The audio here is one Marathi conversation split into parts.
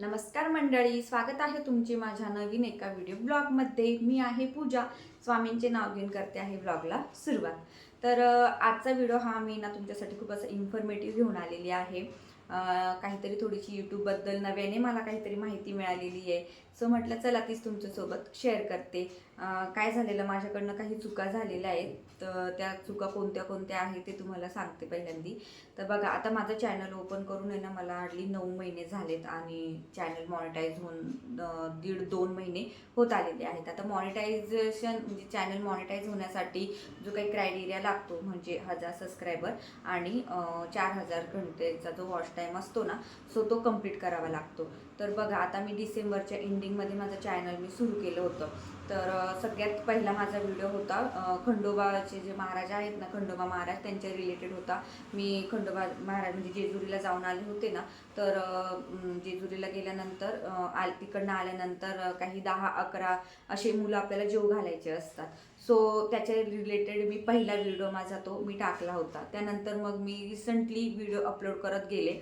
नमस्कार मंडळी स्वागत आहे तुमचे माझ्या नवीन एका व्हिडिओ ब्लॉगमध्ये मी आहे पूजा. स्वामींचे नाव घेऊन करते आहे ब्लॉगला सुरुवात. तर आजचा व्हिडिओ हा मी ना तुमच्यासाठी खूप असं इन्फॉर्मेटिव्ह घेऊन आलेली आहे. काहीतरी थोडीशी यूट्यूबबद्दल नव्याने मला काहीतरी माहिती मिळालेली आहे. सो म्हटलं चला तीच तुमच्यासोबत शेअर करते. काय झालेलं? माझ्याकडनं काही चुका झालेल्या आहेत. तर त्या चुका कोणत्या कोणत्या आहेत ते तुम्हाला सांगते पहिल्यांदी. तर बघा आता माझं चॅनल ओपन करून आहे ना मला हार्डली नऊ महिने झालेत आणि चॅनल मॉनिटाईज होऊन दीड दोन महिने होत आलेले आहेत. आता मॉनिटायझेशन म्हणजे चॅनल मॉनिटाईज होण्यासाठी जो काही क्रायटेरिया लागतो म्हणजे हजार सबस्क्रायबर आणि चार हजार घंटेचा जो वॉच टाईम असतो ना सो तो कंप्लीट करावा लागतो. तर बघा आता मी डिसेंबरच्या एंडिंगमध्ये माझं चॅनल मी सुरू केलं होतं. तर सगळ्यात पहिला माझा व्हिडिओ होता खंडोबाचे जे महाराज आहेत ना खंडोबा महाराज त्यांच्या रिलेटेड होता. मी खंडोबा महाराज म्हणजे जेजुरीला जाऊन आले होते ना तर जेजुरीला गेल्यानंतर आल तिकडनं आल्यानंतर काही दहा अकरा असे मुलं आपल्याला जेव घालायचे असतात. सो त्याच्या रिलेटेड मी पहिला व्हिडिओ माझा तो मी टाकला होता. त्यानंतर मग मी रिसंटली व्हिडिओ अपलोड करत गेले.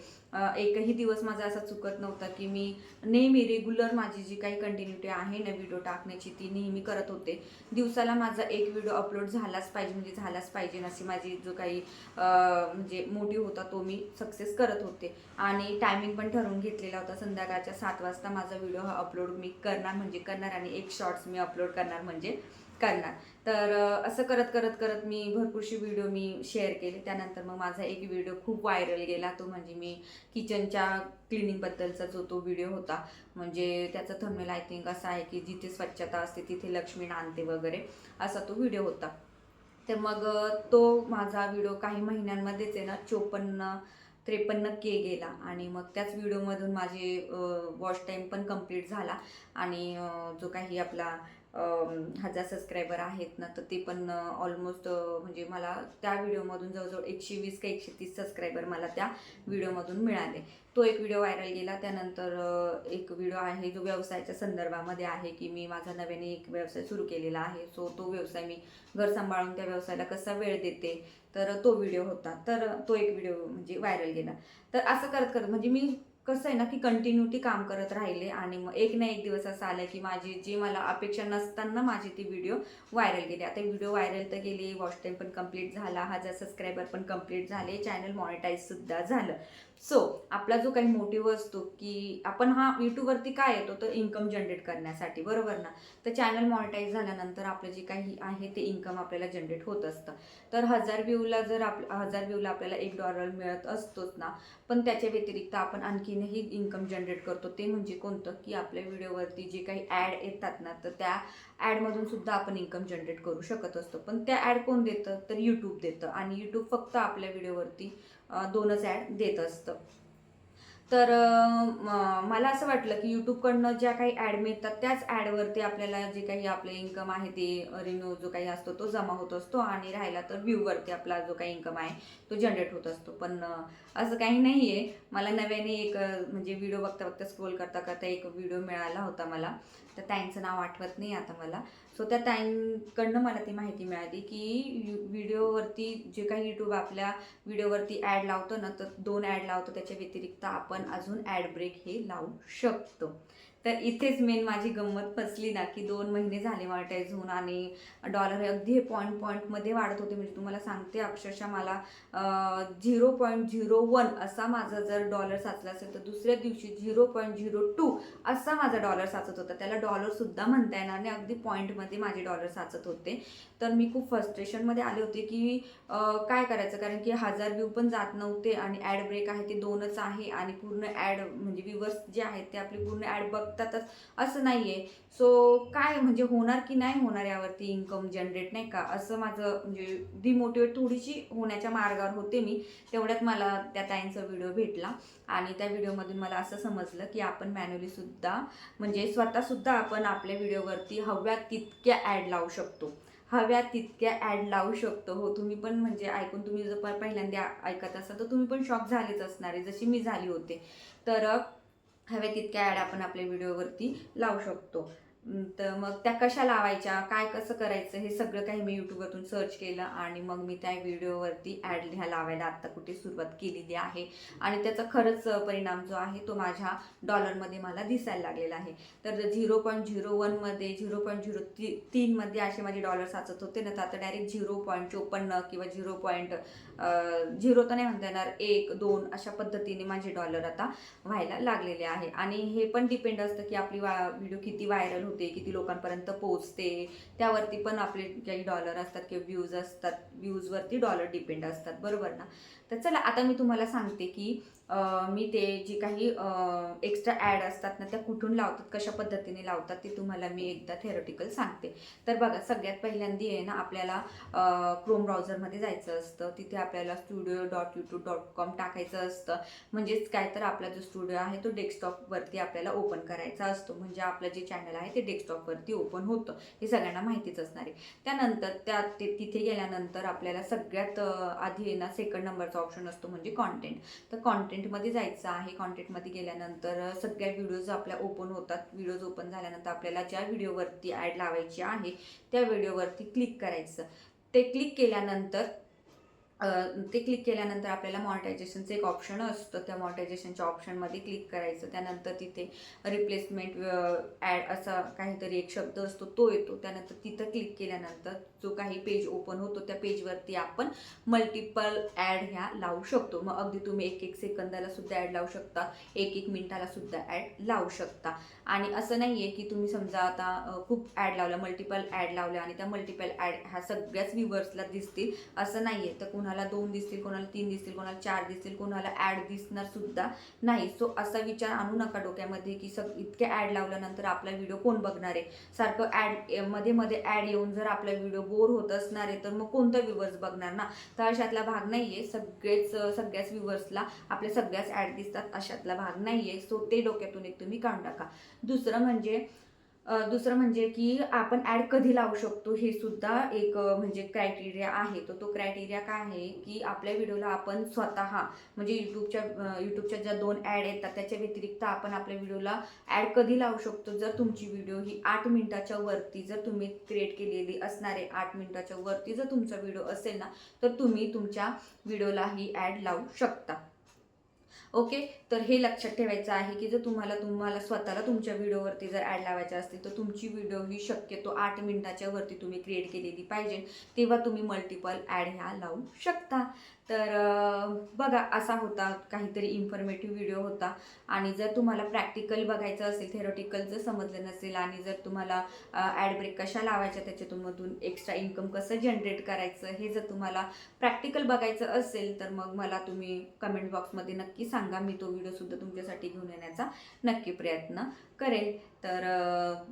एकही दिवस माझा असा चुकत नव्हता की मी नेहमी रेग्युलर माझी जी काही कंटिन्युटी आहे ना व्हिडिओ टाकण्याची ती नेहमी करत होते. दिवसाला माझा एक व्हिडिओ अपलोड झालाच पाहिजे म्हणजे झालाच पाहिजे अशी माझी जो काही म्हणजे मोटिव्ह होता तो मी सक्सेस करत होते. आणि टायमिंग पण ठरवून घेतलेला होता. संध्याकाळच्या सात वाजता माझा व्हिडिओ हा अपलोड मी करणार म्हणजे करणार आणि एक शॉर्ट्स मी अपलोड करणार म्हणजे करणार. तर असं करत करत करत मी भरपूरशी व्हिडिओ मी शेअर केले. त्यानंतर मग माझा एक व्हिडिओ खूप व्हायरल गेला. तो म्हणजे मी किचनच्या क्लिनिंगबद्दलचा जो तो व्हिडिओ होता. म्हणजे त्याचा थंबनेल आय थिंक असा आहे की जिथे स्वच्छता असते तिथे लक्ष्मी नांदते वगैरे असा तो व्हिडिओ होता. तर मग तो माझा व्हिडिओ काही महिन्यांमध्येच आहे ना चोपन्न त्रेपन्न के गेला. आणि मग त्याच व्हिडिओमधून माझे वॉच टाईम पण कंप्लीट झाला. आणि जो काही आपला हजार सबस्क्रायबर आहेत ना तर ते पण ऑलमोस्ट म्हणजे मला त्या व्हिडिओमधून जवळजवळ एकशे वीस का एकशे तीस सबस्क्रायबर मला त्या व्हिडिओमधून मिळाले. तो एक व्हिडिओ व्हायरल गेला त्यानंतर एक व्हिडिओ आहे जो व्यवसायाच्या संदर्भामध्ये आहे की मी माझा नव्याने एक व्यवसाय सुरू केलेला आहे. सो तो व्यवसाय मी घर सांभाळून त्या व्यवसायाला कसा वेळ देते तर तो व्हिडिओ होता. तर तो एक व्हिडिओ म्हणजे व्हायरल गेला. तर असं करत करत म्हणजे मी कसं आहे ना की कंटिन्युटी काम करत राहिले आणि मग एक ना एक दिवस असं आलं की माझी जी मला अपेक्षा नसताना माझी ती व्हिडिओ व्हायरल गेली. आता व्हिडिओ व्हायरल तर गेली वॉच टाईम पण कंप्लीट झाला हजार सबस्क्रायबर पण कंप्लीट झाले चॅनल मॉनिटाईजसुद्धा झालं. सो आपला जो काही मोटिव्ह असतो की आपण हा यूट्यूबवरती काय येतो तर इन्कम जनरेट करण्यासाठी बरोबर ना? तर चॅनल मॉनिटाईज झाल्यानंतर आपलं जे काही आहे ते इन्कम आपल्याला जनरेट होत असतं. तर हजार व्ह्यूला जर आप हजार व्ह्यूला आपल्याला एक डॉलर मिळत असतोच ना पण त्याच्या व्यतिरिक्त आपण आणखी पद्धतीनेही इन्कम जनरेट करतो. ते म्हणजे कोणतं? की आपल्या व्हिडिओवरती जे काही ॲड येतात ना तर त्या ॲडमधून सुद्धा आपण इन्कम जनरेट करू शकत असतो. पण त्या ॲड कोण देतं? तर यूट्यूब देतं. आणि यूट्यूब फक्त आपल्या व्हिडिओवरती दोनच ॲड देत असतं. तर मला असं वाटलं की यूट्यूबकडनं ज्या काही ॲड मिळतात त्याच ॲडवरती आपल्याला जे काही आपलं इन्कम आहे ते रिन्यू जो काही असतो तो जमा होत असतो आणि राहिला तर व्ह्यूवरती आपला जो काही इन्कम आहे तो जनरेट होत असतो. पण असं काही नाही आहे मला नव्याने एक म्हणजे व्हिडिओ बघता बघता स्क्रोल करता करता एक व्हिडिओ मिळाला होता मला. तर त्यांचं नाव आठवत नाही आता मला. सो त्या ताईंकडनं मला ती माहिती मिळाली की यू- व्हिडिओवरती जे काही यूट्यूब आपल्या व्हिडिओवरती ॲड लावतो ना तर दोन ॲड लावतो. त्याच्या व्यतिरिक्त आपण अजून ॲड ब्रेक हे लावू शकतो. तर इथेच मेन माझी गंमत फसली ना की दोन महिने झाले मॉनिटाईज होऊन आणि डॉलर हे अगदी हे पॉईंट पॉईंटमध्ये वाढत होते. म्हणजे तुम्हाला सांगते अक्षरशः मला झिरो पॉईंट झिरो वन असा माझा जर डॉलर साचला असेल तर दुसऱ्या दिवशी झिरो पॉईंट झिरो टू असा माझा डॉलर साचत होता. त्याला डॉलरसुद्धा म्हणता येणार नाही. अगदी पॉईंटमध्ये माझे डॉलर साचत होते. तर मी खूप फ्रस्ट्रेशनमध्ये आले होते की काय करायचं? कारण की हजार व्ह्यू पण जात नव्हते आणि ॲड ब्रेक आहे ते दोनच आहे आणि पूर्ण ॲड म्हणजे व्यूवर्स जे आहेत ते आपली पूर्ण ॲड बघ बघतातच. असं नाही आहे सो काय म्हणजे होणार की नाही होणार यावरती इन्कम जनरेट नाही का? असं माझं म्हणजे डिमोटिवेट थोडीशी होण्याच्या मार्गावर होते मी. तेवढ्यात मला त्या ताईंचा व्हिडिओ भेटला. आणि त्या व्हिडिओमधून मला असं समजलं की आपण मॅन्युअलीसुद्धा म्हणजे स्वतःसुद्धा आपण आपल्या व्हिडिओवरती हव्या तितक्या ॲड लावू शकतो. हव्या तितक्या ॲड लावू शकतो. हो तुम्ही पण म्हणजे ऐकून तुम्ही जर पहिल्यांदा ऐकत असाल तर तुम्ही पण शॉक झालेच असणार आहे. जशी मी झाली होते. तर हवे तितक्या ॲड आपण आपल्या व्हिडिओवरती लावू शकतो. तर मग त्या कशा लावायच्या काय कसं करायचं हे सगळं काही मी यूट्यूबवरतून सर्च केलं आणि मग मी त्या व्हिडिओवरती ॲड ह्या लावायला आत्ता कुठे सुरुवात केलेली आहे. आणि त्याचा खरंच परिणाम जो आहे तो माझ्या डॉलरमध्ये मला दिसायला लागलेला आहे. तर झिरो पॉईंट झिरो वनमध्ये झिरो पॉईंट झिरो ती तीनमध्ये असे माझे डॉलर साचत होते ना तर आता डायरेक्ट झिरो पॉईंट चोपन्न किंवा झिरो पॉईंट झिरो तर नाही म्हणता येणार एक दोन अशा पद्धतीने माझे डॉलर आता व्हायला लागलेले आहे. आणि हे पण डिपेंड असतं की आपली वा व्हिडिओ किती व्हायरल होते. किती लोकांपर्यंत पोहोचते त्यावरती पण आपले काही डॉलर असतात किंवा व्ह्यूज असतात व्ह्यूजवरती डॉलर डिपेंड असतात बरोबर ना? तर चला आता मी तुम्हाला सांगते की मी ते जे काही एक्स्ट्रा ॲड असतात ना त्या कुठून लावतात कशा पद्धतीने लावतात ते तुम्हाला मी एकदा थेरोटिकल सांगते. तर बघा सगळ्यात पहिल्यांदी आहे ना आपल्याला क्रोम ब्राउझरमध्ये जायचं असतं. तिथे आपल्याला studio dot YouTube dot com टाकायचं असतं. म्हणजेच काय तर आपला जो स्टुडिओ आहे तो डेस्कटॉपवरती आपल्याला ओपन करायचा असतो. म्हणजे आपलं जे चॅनल आहे ते डेस्कटॉपवरती ओपन होतं. हे सगळ्यांना माहितीच असणार आहे. त्यानंतर त्या ते तिथे गेल्यानंतर आपल्याला सगळ्यात आधी आहे ना सेकंड नंबरचा ऑप्शन असतो म्हणजे कॉन्टेंट तर कॉन्टेंटमध्ये जायचं आहे. कॉन्टेंटमध्ये गेल्यानंतर सगळ्या व्हिडिओज आपल्या ओपन होतात. व्हिडिओज ओपन झाल्यानंतर आपल्याला ज्या व्हिडिओवरती ॲड लावायची आहे त्या व्हिडिओवरती क्लिक करायचं. ते क्लिक केल्यानंतर ते क्लिक केल्यानंतर आपल्याला मॉनिटायझेशनचं एक ऑप्शन असतं. त्या मॉनिटायझेशनच्या ऑप्शनमध्ये क्लिक करायचं. त्यानंतर तिथे रिप्लेसमेंट ॲड असा काहीतरी एक शब्द असतो तो येतो. त्यानंतर तिथं क्लिक केल्यानंतर जो काही पेज ओपन होतो त्या पेजवरती आपण मल्टिपल ॲड ह्या लावू शकतो. मग अगदी तुम्ही एक एक सेकंदाला सुद्धा ॲड लावू शकता. एक एक मिनिटाला सुद्धा ॲड लावू शकता. आणि असं नाही आहे की तुम्ही समजा आता खूप ॲड लावला मल्टिपल ॲड लावल्या आणि त्या मल्टिपल ॲड ह्या सगळ्याच व्ह्युअर्सला दिसतील. असं नाही आहे तर कोणाला दोन दिसतील कोणाला तीन दिसतील कोणाला चार दिसतील कोणाला ॲड दिसणार सुद्धा नाही. सो असा विचार आणू नका डोक्यामध्ये की सग इतक्या ॲड लावल्यानंतर आपला व्हिडिओ कोण बघणार आहे? सारखं ॲड मध्ये मध्ये ॲड येऊन जर आपला व्हिडिओ बोर होत असणार आहे तर मग कोणता व्ह्युअर्स बघणार ना? तर अशातला भाग नाही आहे सगळेच सगळ्याच व्ह्युअर्सला आपल्या सगळ्याच ॲड दिसतात अशातला भाग नाही आहे सो ते डोक्यातून एक तुम्ही काढून टाका दुसरं म्हणजे दुसरं म्हणजे की आपण ॲड कधी लावू शकतो हे सुद्धा एक म्हणजे क्रायटेरिया आहे. तो तो क्रायटेरिया काय आहे की आपल्या व्हिडिओला आपण स्वतः म्हणजे यूट्यूबच्या यूट्यूबच्या ज्या दोन ॲड येतात त्याच्या व्यतिरिक्त आपण आपल्या व्हिडिओला ॲड कधी लावू शकतो? जर तुमची व्हिडिओ ही आठ मिनटाच्या वरती जर तुम्ही क्रिएट केलेली असणारे आठ मिनटाच्या वरती जर तुमचा व्हिडिओ असेल ना तर तुम्ही तुमच्या व्हिडिओला ही ॲड लावू शकता. ओके? तर हे लक्षात ठेवायचं आहे की जर तुम्हाला तुम्हाला स्वतःला तुमच्या व्हिडिओवरती जर ॲड लावायचा असतील तर तुमची व्हिडिओ ही शक्यतो आठ मिनिटाच्या वरती तुम्ही क्रिएट केलेली पाहिजे. तेव्हा तुम्ही मल्टिपल ॲड ह्या लावू शकता. तर बघा असा होता काहीतरी इन्फॉर्मेटिव्ह व्हिडिओ होता. आणि जर तुम्हाला प्रॅक्टिकल बघायचं असेल थेरोटिकल जर समजलं नसेल आणि जर तुम्हाला ॲड ब्रेक कशा लावायच्या त्याच्यातून एक्स्ट्रा इन्कम कसं जनरेट करायचं हे जर तुम्हाला प्रॅक्टिकल बघायचं असेल तर मग मला तुम्ही कमेंट बॉक्समध्ये नक्की सांगा. मी तो व्हिडिओसुद्धा तुमच्यासाठी घेऊन येण्याचा नक्की प्रयत्न करेल. तर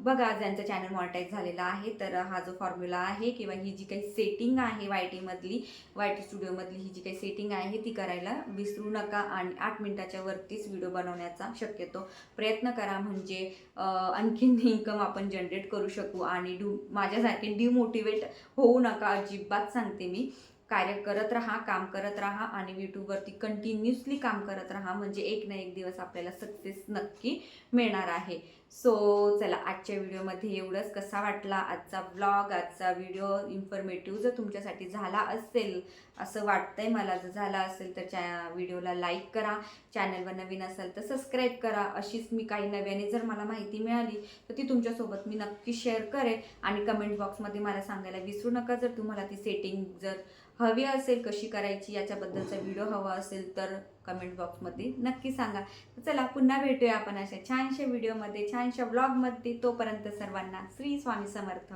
बघा ज्यांचं चॅनल मॉनिटाईज झालेला आहे. तर हा जो फॉर्म्युला आहे किंवा ही जी काही सेटिंग आहे वाय टीमधली वाय टी स्टुडिओमधली ही जी काही सेटिंग आहे ती करायला विसरू नका आणि आठ मिनटाच्या वरतीच व्हिडिओ बनवण्याचा शक्यतो प्रयत्न करा. म्हणजे आणखीन इन्कम आपण जनरेट करू शकू आणि डू माझ्यासारखे डिमोटिवेट होऊ नका अजिबात सांगते मी. कार्य करत राहा काम करत राहा आणि यूट्यूबवरती कंटिन्युअसली काम करत राहा. म्हणजे एक ना एक दिवस आपल्याला सक्सेस नक्की मिळणार आहे. सो चला आजच्या व्हिडिओमध्ये एवढंच. कसा वाटला आजचा ब्लॉग आजचा व्हिडिओ इन्फॉर्मेटिव्ह जर तुमच्यासाठी झाला असेल असं वाटतंय मला जर झाला असेल तर चॅ व्हिडिओला लाईक करा. चॅनलवर नवीन असेल तर सबस्क्राईब करा. अशीच मी काही नव्याने जर मला माहिती मिळाली तर ती तुमच्यासोबत मी नक्की शेअर करेन. आणि कमेंट बॉक्समध्ये मला सांगायला विसरू नका. जर तुम्हाला ती सेटिंग जर हवी असेल कशी करायची याच्याबद्दलचा व्हिडिओ हवा असेल तर कमेंट बॉक्समध्ये नक्की सांगा. चला पुन्हा भेटूया आपण अशा छानशा व्हिडिओमध्ये छानशा ब्लॉगमध्ये तोपर्यंत सर्वांना श्री स्वामी समर्थ.